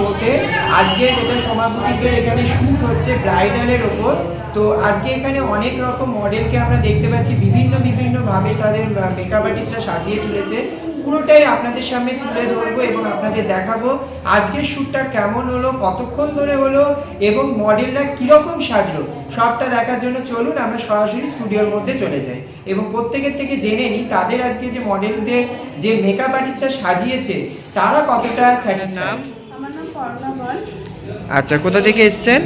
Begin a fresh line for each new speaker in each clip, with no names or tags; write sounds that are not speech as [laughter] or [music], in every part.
শোতে। আজকে যেটা সোমা এখানে শ্যুট হচ্ছে ব্রাইডালের ওপর। তো আজকে এখানে অনেক রকম মডেলকে আমরা দেখতে পাচ্ছি। বিভিন্ন বিভিন্নভাবে তাদের মেকআপ আর্টিস্টরা সাজিয়ে তুলেছে। পুরোটাই আপনাদের সামনে তুলে ধরবো এবং আপনাদের দেখাবো। আজকের শ্যুটটা কেমন হলো কতক্ষণ ধরে হলো এবং মডেলরা কীরকম সাজলো সবটা দেখার জন্য চলুন আমরা সরাসরি স্টুডিওর মধ্যে চলে যাই। এবং প্রত্যেকের থেকে জেনে নিই তাদের আজকে যে মডেলদের যে মেকআপ আর্টিস্টরা সাজিয়েছে তারা কতটা স্যাটিসফাইড
আমার নাম করুণা বল
আচ্ছা কোথা থেকে এসছেন?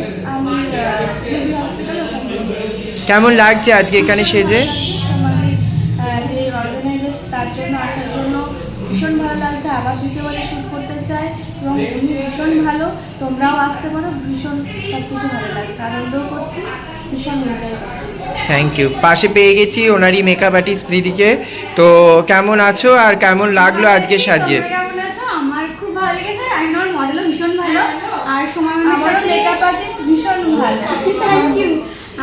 কেমন লাগছে আজকে এখানে সেজে?
আমাদের আহ, যে অর্গানাইজার তার জন্য আসার জন্য ভীষণ ভালো লাগছে আবার দ্বিতীয়বারে শ্যুট করতে চাই এবং উনি ভীষণ ভালো তোমরাও আসতে পারো ভীষণ সব কিছু ভালো লাগছে আনন্দও করছি ভীষণ এনজয় করছি
থ্যাংক ইউ পাশে পেয়ে গেছি ওনারই মেকআপ আর্টিস্ট দিদিকে। তো কেমন আছো আর কেমন লাগল আজকে সাজিয়ে?
কেমন আছো? আমার খুব ভালো লেগেছে আর আমার মডেলও ভীষণ ভালো। আর সময়
আমারও মেকআপ আর্টিস্ট ভীষণ ভালো।
থ্যাংক ইউ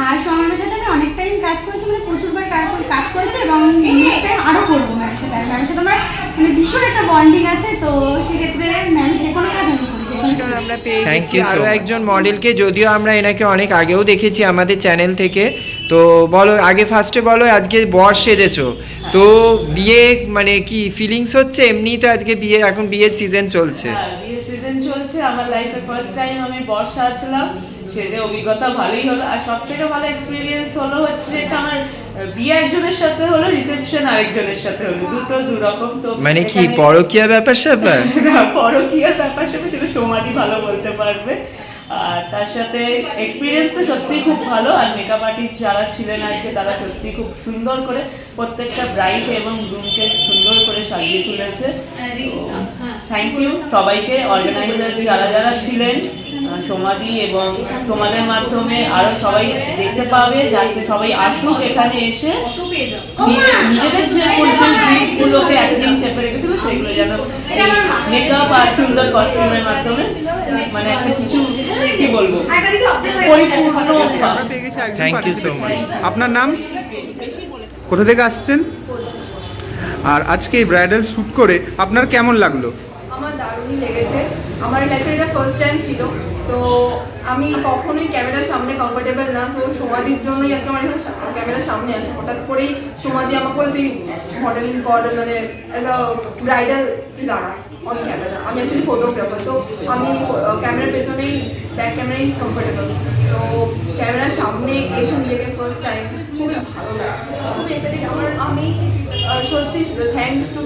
আর সময়ের সাথে আমি অনেক টাইম কাজ করেছি মানে প্রচুরবার কাজ- কাজ করেছি এবং নেক্সট টাইম আরও করব ম্যামের সাথে। আর ম্যামের সাথে আমার মানে ভীষণ একটা বন্ডিং আছে তো সেক্ষেত্রে ম্যাম যে কোনো কাজ আমি করি
আমরা পেয়ে থ্যাংক আরও একজন মডেলকে যদিও আমরা এনাকে অনেক আগেও দেখেছি আমাদের চ্যানেল থেকে। তো বলো আগে ফার্স্টে বলো আজকে বর সেজেছো। তো বিয়ে মানে কি ফিলিংস হচ্ছে? এমনি তো আজকে বিয়ে এখন বিয়ের সিজন চলছে
হ্যাঁ বিয়ে সিজন চলছে আমার লাইফে ফার্স্ট টাইম আমি বর্ষা আছিলাম সেটা অভিজ্ঞতা ভালোই হলো। আর সব থেকে ভালো এক্সপিরিয়েন্স হলো হচ্ছে আমার বিয়ে একজনের সাথে হলো রিসেপশন আরেকজনের সাথে হলো। দুটো দু রকম তো
মানে কি পরকীয়া ব্যাপার স্যাপার? [laughs]
না পরকীয়ার ব্যাপার স্যাপার সেটা সমাধি ভালো বলতে পারবে। আর তার সাথে এক্সপিরিয়েন্স তো সত্যিই খুব ভালো আর মেকআপ আর্টিস্ট যারা ছিলেন আজকে তারা সত্যি খুব সুন্দর করে প্রত্যেকটা ব্রাইড এবং গ্রুমকে সুন্দর করে সাজিয়ে তুলেছে। থ্যাংক ইউ সবাইকে অর্গানাইজার যারা যারা ছিলেন সমাধি এবং তোমাদের মাধ্যমে আরও সবাই দেখতে পাবে যাতে সবাই আসুক এখানে এসে। নিজে- নিজেদের যে ফুলফিল এতদিন চেপে রেখেছিল সেগুলো যেন মেকআপ আর সুন্দর কস্টিউমের মাধ্যমে মানে একটা কিছু কি বলব পরিপূর্ণ
থ্যাংক ইউ সো মাচ
আপনার নাম? কোথা থেকে আসছেন? আর আজকে এই ব্রাইডাল শ্যুট করে আপনার কেমন লাগল?
আমার দারুণই লেগেছে। আমার লাইফের এটা ফার্স্ট টাইম ছিল, তো আমি কখনোই ক্যামেরার সামনে কমফোর্টেবল না। তো সমাধির জন্যই আজকে আমার এখানে ক্যামেরার সামনে আসে। হঠাৎ করেই সমাধি আমাকে বলে তুই মডেলিং কর মানে একটা ব্রাইডাল তুই দাঁড়া অন ক্যামেরা আমি অ্যাকচুয়ালি ফটোগ্রাফার তো আমি ক্যামেরার পেছনেই ব্যাক ক্যামেরাই কমফোর্টেবল তো ক্যামেরার সামনে এসে নিজেকে ফার্স্ট টাইম খুবই ভালো লাগছে। খুবই আমার আমি সত্যি থ্যাংকস টু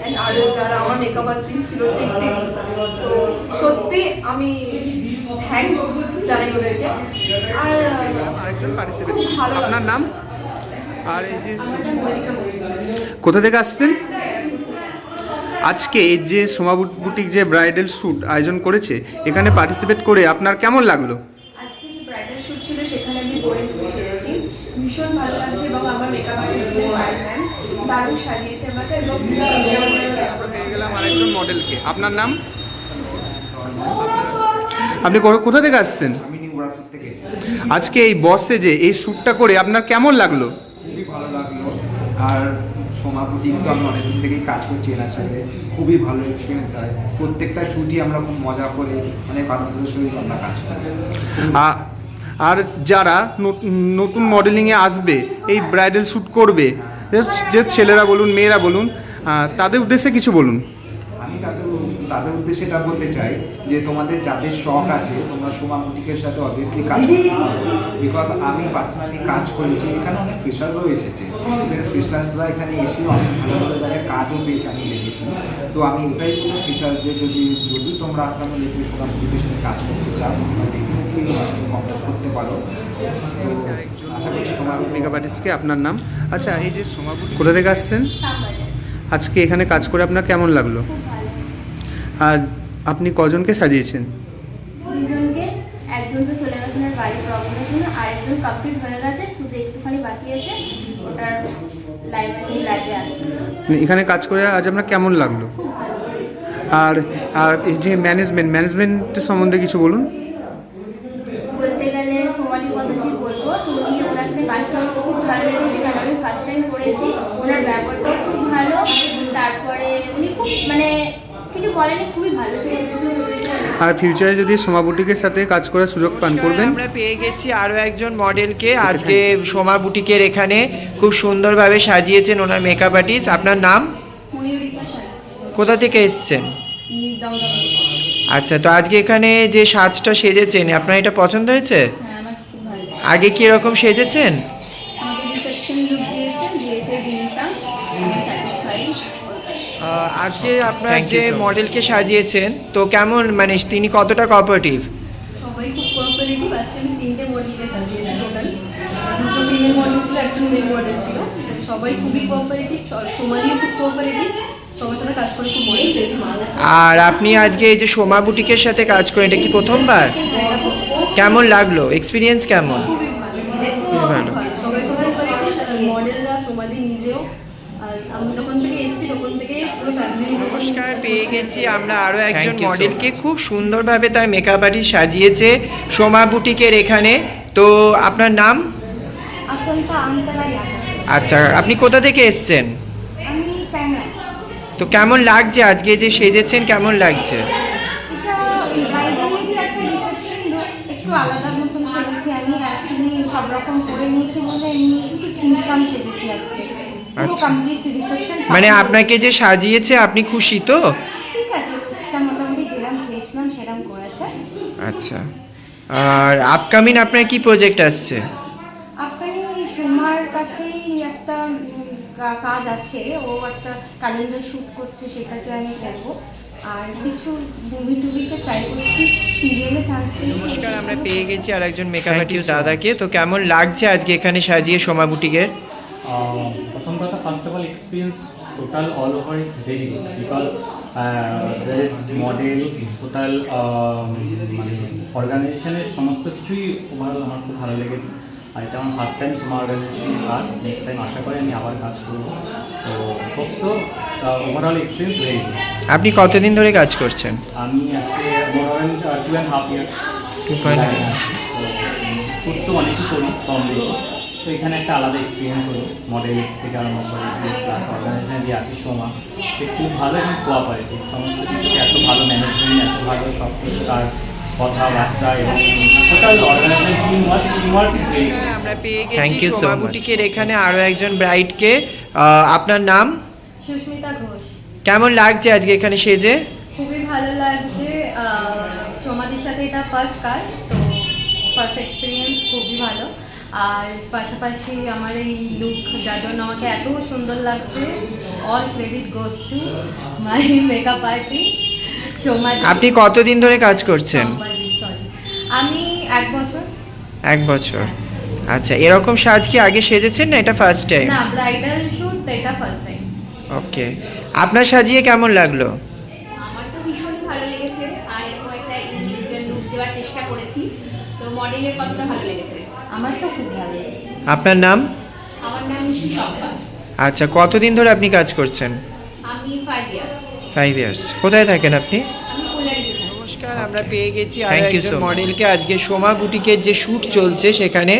অ্যান্ড আর যারা আমার মেকআপ আর্টিস্ট ছিল তো সত্যি আমি থ্যাংকস জানাই ওদেরকে। আর
আরেকজন পার্টিসিপেন্ট আপনার নাম? আর এই যে কোথা থেকে আসছেন? আজকে এই যে সোমা বুটিক যে ব্রাইডাল শ্যুট আয়োজন করেছে এখানে পার্টিসিপেট করে আপনার কেমন লাগল?
আজকে যে ব্রাইডাল শ্যুট ছিল সেখানে আমি ভীষণ ভালো লাগছে এবং আমার মেকআপ আর্টিস্ট দারুণ সাজিয়েছে আমাকে
পেয়ে গেলাম আরেকজন মডেলকে আপনার নাম? আপনি কোথা থেকে আসছেন?
আমি নিউরাপুর থেকে এসেছি।
আজকে এই বসে যে এই শ্যুটটা করে আপনার কেমন লাগল?
খুবই ভালো লাগল। আর তো আমি অনেকদিন থেকেই কাজ করছি এনার সাথে। খুবই ভালো এক্সপিরিয়েন্স হয়। প্রত্যেকটা শ্যুটই আমরা খুব মজা করে অনেক আনন্দের সহিত আমরা কাজ করি।
আর যারা নত- নতুন মডেলিংয়ে আসবে এই ব্রাইডাল শ্যুট করবে যে- ছেলেরা বলুন, মেয়েরা বলুন তাদের উদ্দেশ্যে কিছু বলুন।
আমি তাদের তাদের উদ্দেশ্যে এটা বলতে চাই যে তোমাদের যাদের শখ আছে, তোমরা সোমা বুটিকের সাথে অবভিয়াসলি কাজ বিকজ আমি পার্সোনালি কাজ করেছি, এখানে অনেক ফ্রেশারও এসেছে। এদের ফ্রেশার্সরা এখানে এসে অনেক ভালো ভালো জায়গায় কাজও পেয়েছে, আমি দেখেছি। তো আমি এটাই বলব ফ্রেশার্সদের যদি যদি তোমরা আপনার লেগে সোমা বুটিকের সাথে কাজ করতে চাও, তোমরা ডেফিনেটলি আমার করতে পারো। আশা করছি তোমার
মেকআপ আর্টিস্টকে আপনার নাম। আচ্ছা এই যে সোমাপুর কোথা থেকে আসছেন? আজকে এখানে কাজ করে আপনার কেমন লাগল? আর আপনি কজনকে সাজিয়েছেন?
একজন তো চলে গেছে ওনার বাড়ির প্রবলেমের জন্য আর কমপ্লিট হয়ে গেছে শুধু একটুখানি বাকি আছে ওটার লাইব্রেরি লাইভে আসবে।
এখানে কাজ করে আজ আপনার কেমন লাগল? আর আর এই যে ম্যানেজমেন্ট ম্যানেজমেন্টের সম্বন্ধে কিছু বলুন।
বলতে সোমালি পদ্ধতি বলব। তো উনি ওনার সাথে কাজ করতে খুব ভালো লেগেছে কারণ আমি ফার্স্ট টাইম করেছি। ওনার ব্যাপারটাও খুব ভালো। তারপরে উনি খুব মানে কিছু বলেনি খুবই ভালো
আর ফিউচারে যদি সোমা বুটিকের সাথে কাজ করার সুযোগ পান করবেন?
আমরা পেয়ে গেছি আরও একজন মডেলকে। আজকে সোমা বুটিকের এখানে খুব সুন্দরভাবে সাজিয়েছেন ওনার মেকআপ আর্টিস্ট আপনার নাম? কোথা থেকে এসেছেন? আচ্ছা তো আজকে এখানে যে সাজটা সেজেছেন আপনার এটা পছন্দ হয়েছে?
হ্যাঁ আমার খুব ভালো লাগে।
আগে কি এরকম সেজেছেন? আজকে আপনার যে মডেলকে সাজিয়েছেন তো কেমন মানে তিনি কতটা কোঅপারেটিভ
সবাই খুব কোঅপারেটিভ আজকে আমি তিনটে মডেলকে সাজিয়েছি টোটাল দুটো ফিমেল মডেল ছিল একজন মেল মডেল ছিল। সবাই খুবই কোঅপারেটিভ সমাজেও খুব কোঅপারেটিভ সবার সাথে কাজ করে খুব মজা পেয়েছি
আর আপনি আজকে এই যে সোমা বুটিকের সাথে কাজ করেন এটা কি প্রথমবার? কেমন লাগল? এক্সপিরিয়েন্স কেমন?
ভালো।
খুবই ভালো।
সবাই খুব কোঅপারেটিভ মডেলরা সমাধি নিজেও। আর আমি যখন থেকে এসেছি তখন থেকে পুরো ফ্যামিলির
নমস্কার পেয়ে গেছি। আমরা আরও একজন মডেলকে খুব সুন্দরভাবে তার মেকআপ আর্টিস্ট সাজিয়েছে সোমা বুটিকের এখানে। তো আপনার নাম? আচ্ছা আপনি কোথা থেকে এসছেন? তো কেমন লাগছে আজকে যে সেজেছেন কেমন লাগছে? আচ্ছা। মানে আপনাকে যে সাজিয়েছে আপনি খুশি তো? আচ্ছা। আর আপকামিং আপনার কি প্রজেক্ট আসছে?
ওই সোমার কাছেই একটা কাজ আছে ও একটা ক্যালেন্ডার শ্যুট করছে সেটাতে আমি দেখব আর কিছু মুভি টুভিতে ট্রাই করছি সিরিয়ালে চান্স
নমস্কার আমরা পেয়ে গেছি আর একজন মেকআপ আর্টিস্ট দাদাকে। তো কেমন লাগছে আজকে এখানে সাজিয়ে সোমা বুটিকের?
প্রথম কথা first of all experience total all over is very good because their model total মানে অর্গানাইজেশনের সমস্ত কিছুই ওভারঅল আমার খুব ভালো লেগেছে। আর এটা আমার ফার্স্ট টাইম সোমা অর্গানাইজেশনের কাজ নেক্সট টাইম আশা করি আমি আবার কাজ করব। তো hope so overall experience very good
আপনি কতদিন ধরে কাজ করছেন?
আমি আজকে more two and half year
point half
food তো অনেকই করি কম বেশি। তো এখানে একটা আলাদা এক্সপিরিয়েন্স হলো মডেল থেকে আরম্ভ করে প্লাস অর্গানাইজেশন যে আছে সোমা সে খুব ভালো এবং কোঅপারেটিভ সমস্ত কিছু এত ভালো ম্যানেজমেন্ট এত ভালো সব কিছু তার কথাবার্তা এবং total organisation team work team work is very
আমরা পেয়ে
Thank
গেছি
you so
সোমা
much.
বুটিকের এখানে আরও একজন ব্রাইডকে আপনার নাম?
সুস্মিতা ঘোষ।
কেমন লাগছে আজকে এখানে সেজে?
খুবই ভালো লাগছে। আহ, সমাধির সাথে এটা ফার্স্ট কাজ তো ফার্স্ট এক্সপিরিয়েন্স খুবই ভালো। আর পাশাপাশি আমার এই লুক যার জন্য আমাকে এত সুন্দর লাগছে। All credit goes to my makeup artist
আপনি কতদিন ধরে কাজ করছেন?
আমি এক বছর।
এক বছর। আচ্ছা এরকম সাজ কি আগে সেজেছেন না এটা ফার্স্ট টাইম
না ব্রাইডাল শ্যুট এটা ফার্স্ট টাইম
ওকে আপনার সাজিয়ে কেমন লাগল?
আমার তো ভীষণই ভালো লেগেছে। আর এরকম একটা ইউনিক লুক দেওয়ার চেষ্টা করেছি। তো মডেলের কতটা ভালো লেগেছে?
আমার তো খুব ভালো লেগেছে।
আপনার নাম?
আমার নাম মিষ্টি সম্পা
আচ্ছা কতদিন ধরে আপনি কাজ করছেন?
ফাইভ ইয়ার্স
কোথায় থাকেন আপনি? নমস্কার আমরা পেয়ে গেছি আর একজন মডেলকে আজকে সোমা বুটিকের যে শ্যুট চলছে সেখানে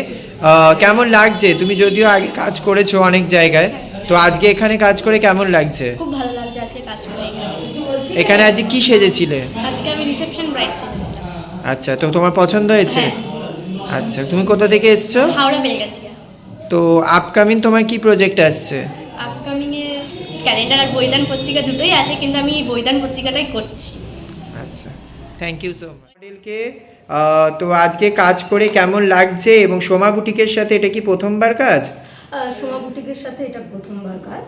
কেমন লাগছে? তুমি যদিও আগে কাজ করেছ অনেক জায়গায় তো আজকে এখানে কাজ করে কেমন লাগছে?
খুব ভালো লাগছে আজকে কাজ করে এখানে।
এখানে আজকে কি সেজেছিলে?
আজকে আমি রিসেপশন ব্রাইড
আচ্ছা তো তোমার পছন্দ হয়েছে? আচ্ছা তুমি কোথা থেকে এসছো?
হাওড়া বেলগাছি
তো আপকামিং তোমার কি প্রজেক্ট আসছে?
আপকামিং এ ক্যালেন্ডার আর বইদান পত্রিকা দুটোই আছে কিন্তু আমি এই বইদান পত্রিকাটাই করছি।
আচ্ছা থ্যাংক ইউ সো মাচ মডেলকে তো আজকে কাজ করে কেমন লাগছে এবং সোমা বুটিকের সাথে এটা কি প্রথমবার কাজ?
সোমা বুটিকের সাথে এটা প্রথমবার কাজ।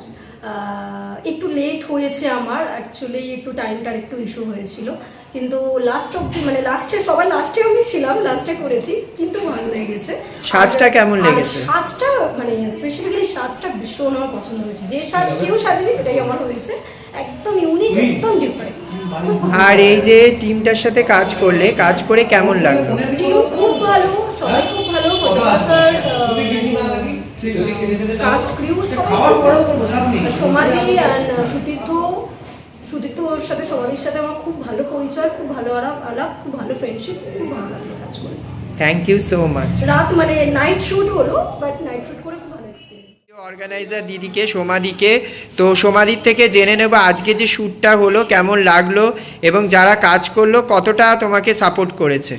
একটু লেট হয়েছে আমার। অ্যাকচুয়ালি একটু টাইমটার একটু ইস্যু হয়েছিল। কিন্তু লাস্ট অবধি মানে লাস্টে সবার লাস্টে আমি ছিলাম লাস্টে করেছি কিন্তু ভালো লেগেছে।
সাজটা কেমন লেগেছে?
সাজটা মানে স্পেসিফিক্যালি সাজটা ভীষণ আমার পছন্দ হয়েছে। যে সাজ কেউ সাজেনি সেটাই আমার হয়েছে। একদম ইউনিক একদম ডিফারেন্ট
আর এই যে টিমটার সাথে কাজ করলে কাজ করে কেমন লাগল?
টিম খুব ভালো সবাই খুব ভালো ফটোগ্রাফার কাস্ট ক্রিউ সবাই খুব সমাধি অ্যান্ড সুতীর্থ সুতীর্থ ওর সাথে সমাধির সাথে আমার খুব ভালো পরিচয় খুব ভালো আলাপ আলাপ খুব ভালো ফ্রেন্ডশিপ খুব ভালো লাগল কাজ করে।
থ্যাংক ইউ সো মাচ
রাত মানে নাইট শুট হলো বাট নাইট শুট করে খুব ভালো
অর্গানাইজার দিদিকে সোমাদিকে তো সোমাদির থেকে জেনে নেব আজকে যে শ্যুটটা হলো কেমন লাগল এবং যারা কাজ করল কতটা তোমাকে সাপোর্ট করেছে।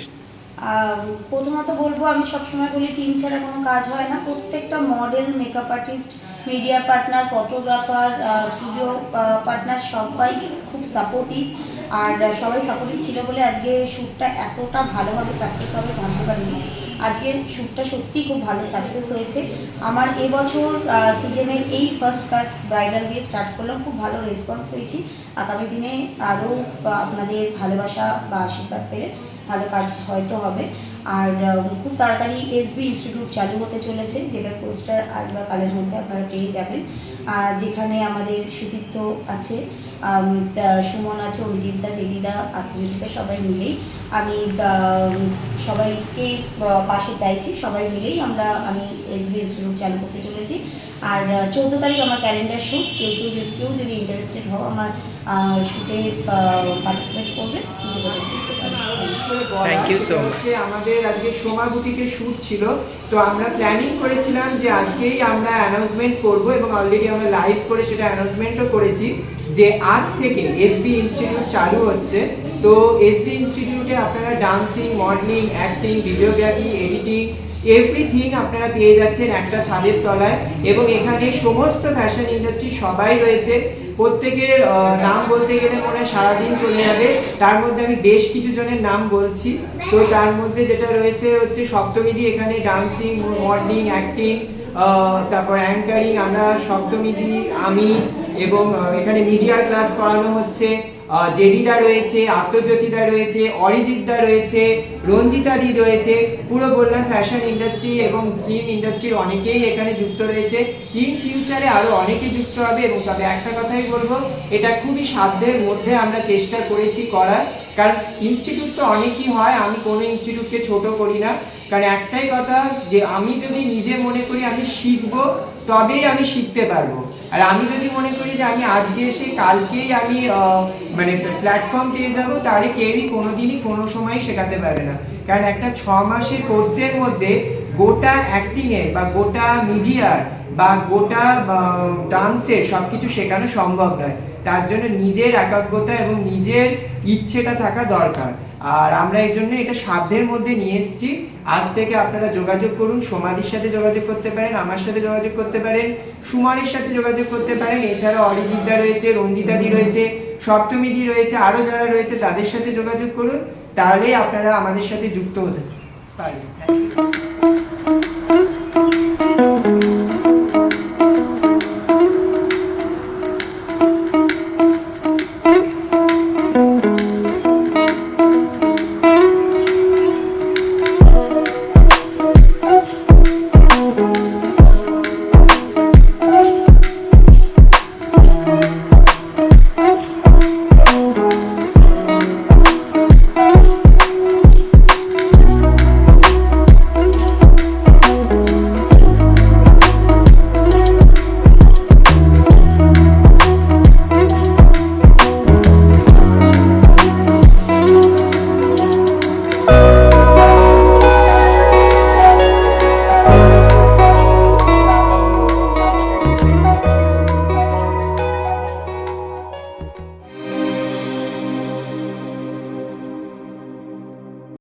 প্রথমত বলব, আমি সবসময় বলি টিম ছাড়া কোনো কাজ হয় না। প্রত্যেকটা model makeup artist media partner photographer studio partner সবাই খুব সাপোর্টিভ আর সবাই সাপোর্টিভ ছিল বলে আজকে শ্যুটটা এতটা ভালোভাবে সাকসেস হবে ভাবতে পারিনি। আজকের শ্যুটটা সত্যিই খুব ভালো সাকসেস হয়েছে। আমার এবছর সিজনের এই ফার্স্ট কাজ ব্রাইডাল দিয়ে স্টার্ট করলাম, খুব ভালো রেসপন্স পেয়েছি। আগামী দিনে আরও আপনাদের ভালোবাসা বা আশীর্বাদ পেলে ভালো কাজ হয়তো হবে। আর খুব তাড়াতাড়ি এসবি ইনস্টিটিউট চালু হতে চলেছে যেটার পোস্টার আজ বা কালের মধ্যে আপনারা পেয়ে যাবেন। যেখানে আমাদের সুদীপ্ত আছে সুমন আছে অরিজিৎদা জেডিদা আত্মীয়তা সবাই মিলেই আমি সবাইকে পাশে চাইছি, সবাই মিলেই আমরা, আমি এসবি ইনস্টিটিউট চালু করতে চলেছি। আর চৌদ্দ তারিখ আমার ক্যালেন্ডার শ্যুট কেউ কেউ যদি কেউ যদি ইন্টারেস্টেড হও আমার শ্যুটে পার্টিসিপেট করবে যোগাযোগ করতে
থ্যাংক ইউ সো মাচ আমাদের আজকে সোমা বুটিকে শ্যুট ছিল। তো আমরা প্ল্যানিং করেছিলাম যে আজকেই আমরা অ্যানাউন্সমেন্ট করব এবং অলরেডি আমরা লাইভ করে সেটা অ্যানাউন্সমেন্টও করেছি যে আজ থেকে এসবি ইনস্টিটিউট চালু হচ্ছে। তো এসবি ইনস্টিটিউটে আপনারা dancing modelling acting videography editing everything আপনারা পেয়ে যাচ্ছেন একটা ছাদের তলায় এবং এখানে সমস্ত ফ্যাশন ইন্ডাস্ট্রি সবাই রয়েছে। প্রত্যেকের নাম বলতে গেলে মনে হয় সারাদিন চলে যাবে। তার মধ্যে আমি বেশ কিছু জনের নাম বলছি। তো তার মধ্যে যেটা রয়েছে হচ্ছে সপ্তমীদি, এখানে ডান্সিং মডেলিং অ্যাক্টিং তারপর অ্যাঙ্কারিং আমরা সপ্তমীদি, আমি এবং এখানে মিডিয়ার ক্লাস করানো হচ্ছে। জেডিদা রয়েছে, আত্মজ্যোতিদা রয়েছে, অরিজিৎদা রয়েছে রঞ্জিতাদি রয়েছে, পুরো বললাম ফ্যাশন ইন্ডাস্ট্রি এবং ফিল্ম ইন্ডাস্ট্রির অনেকেই এখানে যুক্ত রয়েছে। ইন ফিউচারে আরও অনেকে যুক্ত হবে এবং তবে একটা কথাই বলব, এটা খুবই সাধ্যের মধ্যে আমরা চেষ্টা করেছি করার। কারণ ইনস্টিটিউট তো অনেকই হয়, আমি কোনো ইনস্টিটিউটকে ছোট করি না। কারণ একটাই কথা যে আমি যদি নিজে মনে করি আমি শিখব, তবেই আমি শিখতে পারব। আর আমি যদি মনে করি যে আমি আজকে এসে কালকেই আমি মানে প্ল্যাটফর্ম পেয়ে যাব, তাহলে কেউই কোনোদিনই কোনো সময় শেখাতে পারবে না। কারণ একটা ছ মাসের কোর্সের মধ্যে গোটা অ্যাক্টিংয়ের বা গোটা মিডিয়ার বা গোটা ডান্সের সব কিছু শেখানো সম্ভব নয়। তার জন্য নিজের একাগ্রতা এবং নিজের ইচ্ছেটা থাকা দরকার। আর আমরা এই জন্য এটা সাধ্যের মধ্যে নিয়ে এসেছি। আজ থেকে আপনারা যোগাযোগ করুন সমাধির সাথে যোগাযোগ করতে পারেন, আমার সাথে যোগাযোগ করতে পারেন, সুমনের সাথে যোগাযোগ করতে পারেন। এছাড়া অরিজিৎদা রয়েছে রঞ্জিতাদি রয়েছে সপ্তমীদি রয়েছে, আরও যারা রয়েছে তাদের সাথে যোগাযোগ করুন। তাহলে আপনারা আমাদের সাথে যুক্ত হতে you.